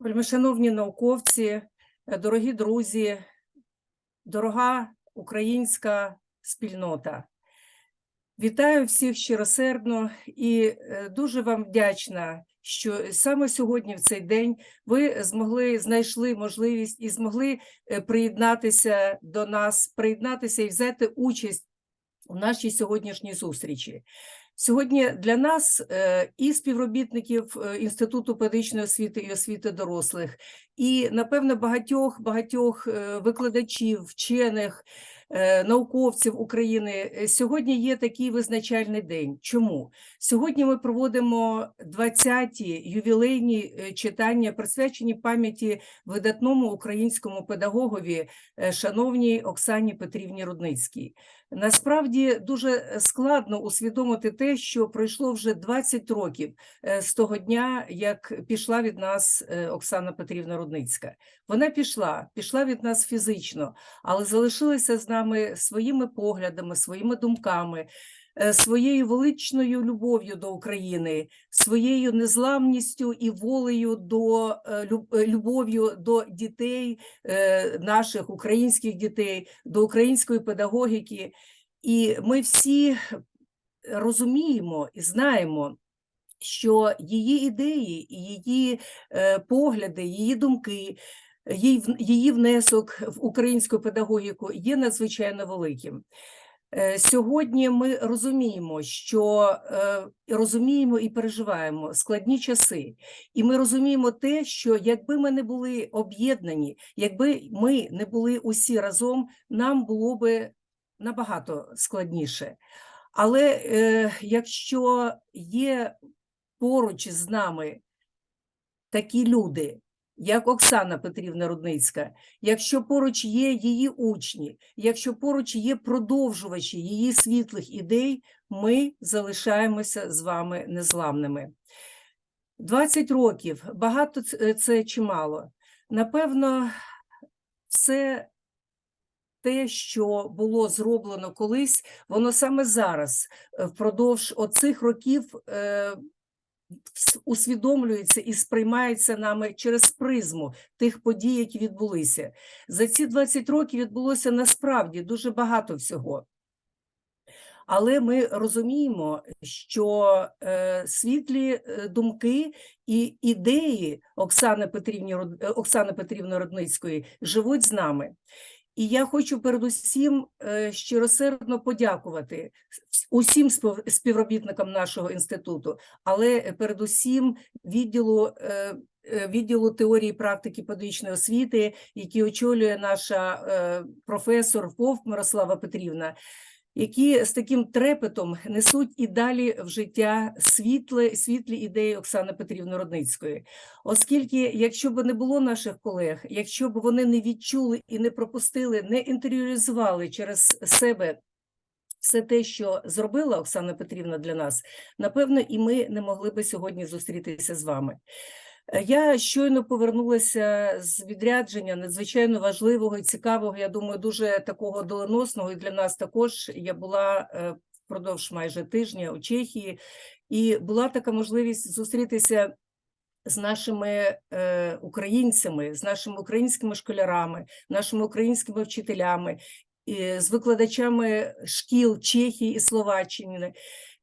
Вельмишановні науковці, е, дорогі друзі, дорога українська спільнота. Вітаю всіх щиросердно і е, дуже вам вдячна, що саме сьогодні, в цей день, ви змогли знайшли можливість і змогли е, приєднатися до нас, приєднатися і взяти участь у нашій сьогоднішній зустрічі. Сьогодні для нас е, і співробітників е, Інституту педагогічної освіти і освіти дорослих, і напевно багатьох багатьох е, викладачів, вчених, науковців України е, сьогодні є такий визначальний день. Чому сьогодні ми проводимо 20-ті ювілейні е, читання, присвячені пам'яті видатному українському педагогові, е, шановній Оксані Петрівні Рудницькій. Насправді дуже складно усвідомити те, що пройшло вже 20 років е, з того дня, як пішла від нас е, Оксана Петрівна Рудницька. Вона пішла, пішла від нас фізично, але залишилася з нами своїми поглядами, своїми думками, е, своєю величною любов'ю до України, своєю незламністю і волею до е, е, любов'ю до дітей, наших українських дітей, до української педагогіки. І ми всі розуміємо і знаємо, що її ідеї, її погляди, її думки, її, внесок в українську педагогіку є надзвичайно великим. Е, Сьогодні ми розуміємо, що е, розуміємо і переживаємо складні часи, і ми розуміємо те, що якби ми не були об'єднані, якби ми не були усі разом, нам було би набагато складніше. Але е, якщо є поруч з нами такі люди, як Оксана Петрівна Рудницька, якщо поруч є її учні, якщо поруч є продовжувачі її світлих ідей, ми залишаємося з вами незламними. 20 років багато це чи мало. Напевно, це те, що було зроблено колись, воно саме зараз, е, впродовж оцих років, е, усвідомлюється і сприймається нами через призму тих подій, які відбулися. За ці 20 років відбулося насправді дуже багато всього. Але ми розуміємо, що е, світлі е, думки і ідеї Оксани Петрівні, Оксани Петрівни Рудницької живуть з нами. І я хочу передусім е, щиросердно подякувати усім спів- співробітникам нашого інституту, але передусім відділу. е, е, Відділу теорії практики педагогічної освіти, який очолює наша професор Вовк Мирослава Петрівна, які з таким трепетом несуть і далі в життя світле, світлі ідеї Оксани Петрівни Родницької. Оскільки, якщо б не було наших колег, якщо б вони не відчули і не пропустили, не інтеріоризували через себе все те, що зробила Оксана Петрівна для нас, напевно, і ми не могли би сьогодні зустрітися з вами. Я щойно повернулася з відрядження надзвичайно важливого і цікавого, я думаю, дуже такого доленосного і для нас також. Я була е, впродовж майже тижня у Чехії, і була така можливість зустрітися з нашими е, українцями, з нашими українськими школярами, нашими українськими вчителями, і з викладачами шкіл Чехії і Словаччини,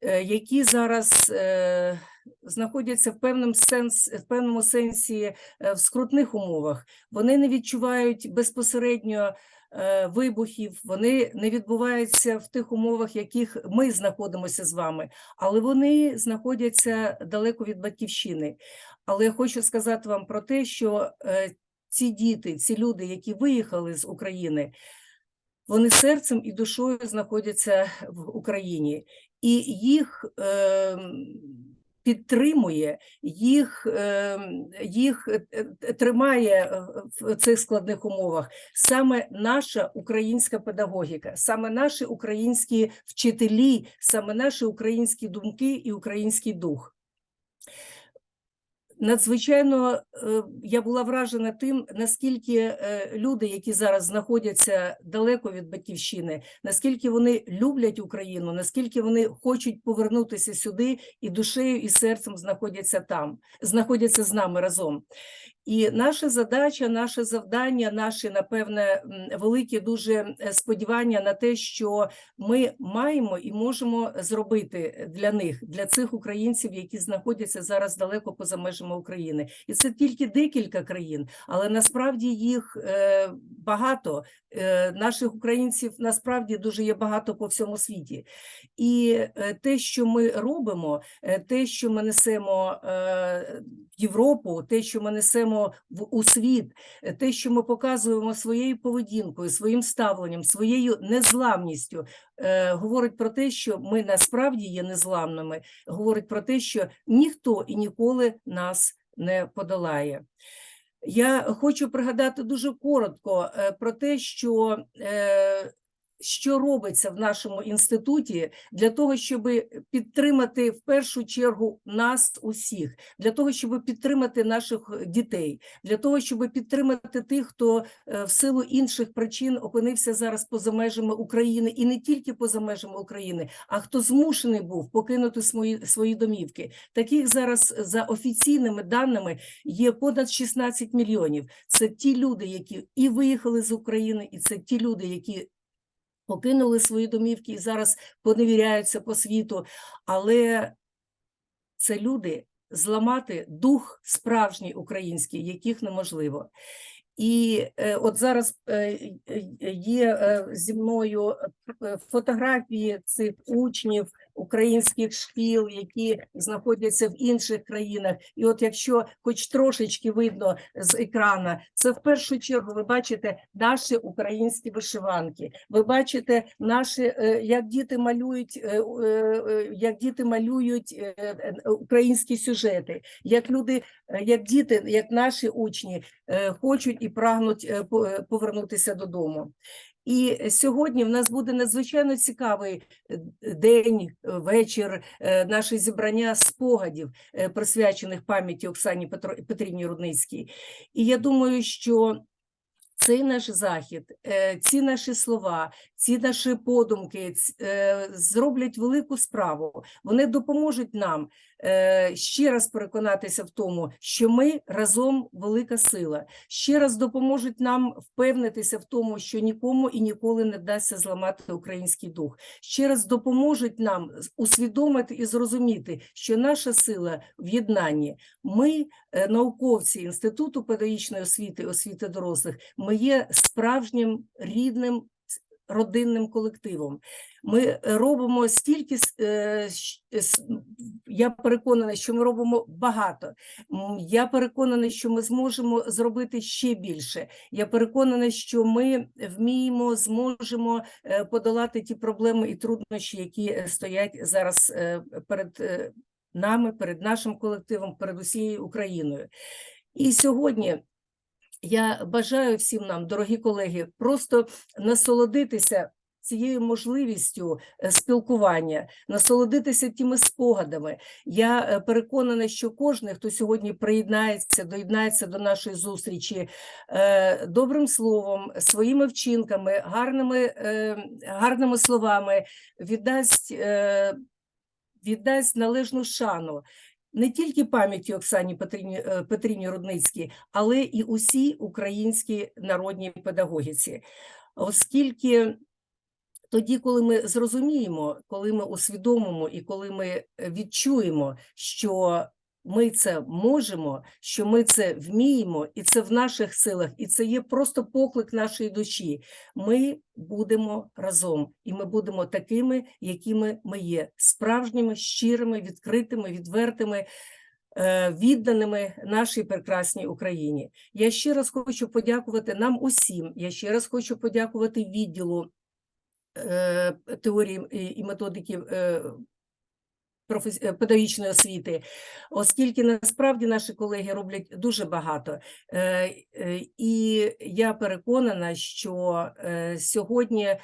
е, які зараз е, знаходяться в певному сенс, в певному сенсі е, в скрутних умовах. Вони не відчувають безпосередньо е, вибухів, вони не відбуваються в тих умовах, в яких ми знаходимося з вами, але вони знаходяться далеко від батьківщини. Але я хочу сказати вам про те, що е, ці діти, ці люди, які виїхали з України, вони серцем і душою знаходяться в Україні, і їх е, підтримує, їх, е, їх е, е, тримає е, в цих складних умовах саме наша українська педагогіка, саме наші українські вчителі, саме наші українські думки і український дух. Надзвичайно е, я була вражена тим, наскільки е, люди, які зараз знаходяться далеко від батьківщини, наскільки вони люблять Україну, наскільки вони хочуть повернутися сюди і душею, і серцем знаходяться там, знаходяться з нами разом. І наша задача, наше завдання, наші, напевне, великі дуже е, сподівання на те, що ми маємо і можемо зробити для них, для цих українців, які знаходяться зараз далеко поза межами України. І це тільки декілька країн, але насправді їх е, багато. Е, Наших українців насправді дуже є багато по всьому світі. І те, що ми робимо, те, що ми несемо в Європу, те, що ми несемо в у світ, те, що ми показуємо своєю поведінкою, своїм ставленням, своєю незламністю, е, говорить про те, що ми насправді є незламними, говорить про те, що ніхто і ніколи нас не подолає. Я хочу пригадати дуже коротко е, про те, що, е, що робиться в нашому інституті для того, щоб підтримати в першу чергу нас усіх, для того, щоб підтримати наших дітей, для того, щоб підтримати тих, хто е, в силу інших причин опинився зараз поза межами України, і не тільки поза межами України, а хто змушений був покинути свої, свої домівки. Таких зараз за офіційними даними є понад 16 мільйонів. Це ті люди, які і виїхали з України, і це ті люди, які покинули свої домівки і зараз поневіряються по світу. Але це люди зламати дух справжній український, яких неможливо. І е, от зараз е, е, є зі мною фотографії цих учнів українських шкіл, які знаходяться в інших країнах. І от якщо хоч трошечки видно з екрана, це в першу чергу ви бачите наші українські вишиванки. Ви бачите наші, е, як діти малюють, е, е, як діти малюють українські сюжети, як люди, як діти, як наші учні хочуть і прагнуть по- повернутися додому. І сьогодні в нас буде надзвичайно цікавий е, день, е, вечір, е, наше зібрання спогадів, присвячених пам'яті Оксані Петрівні Рудницькій. І я думаю, що цей наш захід, ці наші слова, ці наші подумки зроблять велику справу. Вони допоможуть нам ще раз переконатися в тому, що ми разом велика сила. Ще раз допоможуть нам впевнитися в тому, що нікому і ніколи не вдасться зламати український дух. Ще раз допоможуть нам усвідомити і зрозуміти, що наша сила в єднанні. Ми, е, науковці Інституту педагогічної освіти, освіти дорослих, ми є справжнім рідним родинним колективом. Ми е, робимо стільки, е, с- я переконана, що ми робимо багато. Я переконана, що ми зможемо зробити ще більше. Я переконана, що ми вміємо, зможемо е, подолати ті проблеми і труднощі, які е, стоять зараз е, перед е, нами, перед нашим колективом, перед усією Україною. І сьогодні я бажаю всім нам, дорогі колеги, просто насолодитися цією можливістю е, спілкування, насолодитися тими спогадами. Я е, переконана, що кожен, хто сьогодні приєднається, доєднається до нашої зустрічі е, добрим словом, своїми вчинками, гарними, гарними словами, віддасть, віддасть належну шану не тільки пам'яті Оксані Петрівні, е, Петрівні Рудницькій, але і усій українській народній педагогіці. Оскільки тоді, коли ми зрозуміємо, коли ми усвідомимо і коли ми відчуємо, що ми це можемо, що ми це вміємо, і це в наших силах, і це є просто поклик нашої душі. Ми будемо разом, і ми будемо такими, якими ми є, справжніми, щирими, відкритими, відвертими. е, Відданими нашій прекрасній Україні. Я ще раз хочу подякувати нам усім. Я ще раз хочу подякувати відділу е, теорії і- методики е, педагогічної освіти, оскільки насправді наші колеги роблять дуже багато. Е, е, І я переконана, що е, сьогодні е,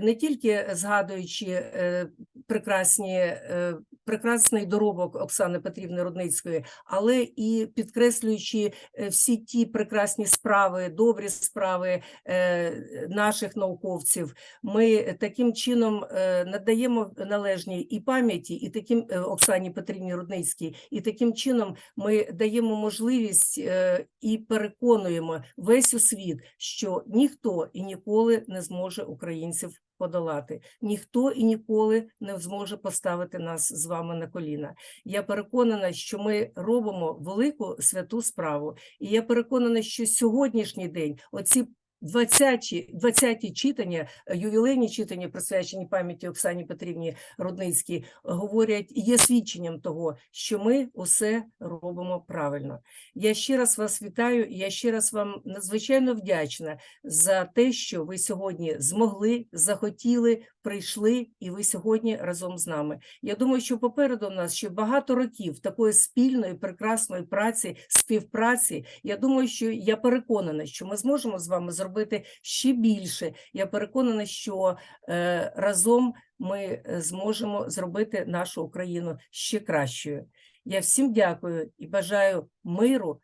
не тільки згадуючи е, прекрасні е, прекрасний доробок Оксани Петрівни Рудницької, але і підкреслюючи е, всі ті прекрасні справи, добрі справи е, наших науковців, ми таким чином е, надаємо належні і пам'яті, і таким е, Оксані Петрівні Рудницькій, і таким чином ми даємо можливість е, і переконуємо весь у світ, що ніхто і ніколи не зможе українців подолати. Ніхто і ніколи не зможе поставити нас з вами на коліна. Я переконана, що ми робимо велику святу справу. І я переконана, що сьогоднішній день, оці 20 20 читання, е, ювілейні читання, присвячені пам'яті Оксані Петрівні Рудницькій, говорять є свідченням того, що ми усе робимо правильно. Я ще раз вас вітаю. Я ще раз вам надзвичайно вдячна за те, що ви сьогодні змогли, захотіли, прийшли, і ви сьогодні разом з нами. Я думаю, що попереду у нас ще багато років такої спільної, прекрасної праці, співпраці. Я думаю, що я переконана, що ми зможемо з вами зробити ще більше. Я переконана, що е, разом ми е, зможемо зробити нашу Україну ще кращою. Я всім дякую і бажаю миру,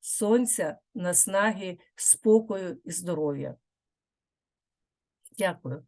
сонця, наснаги, спокою і здоров'я. Дякую.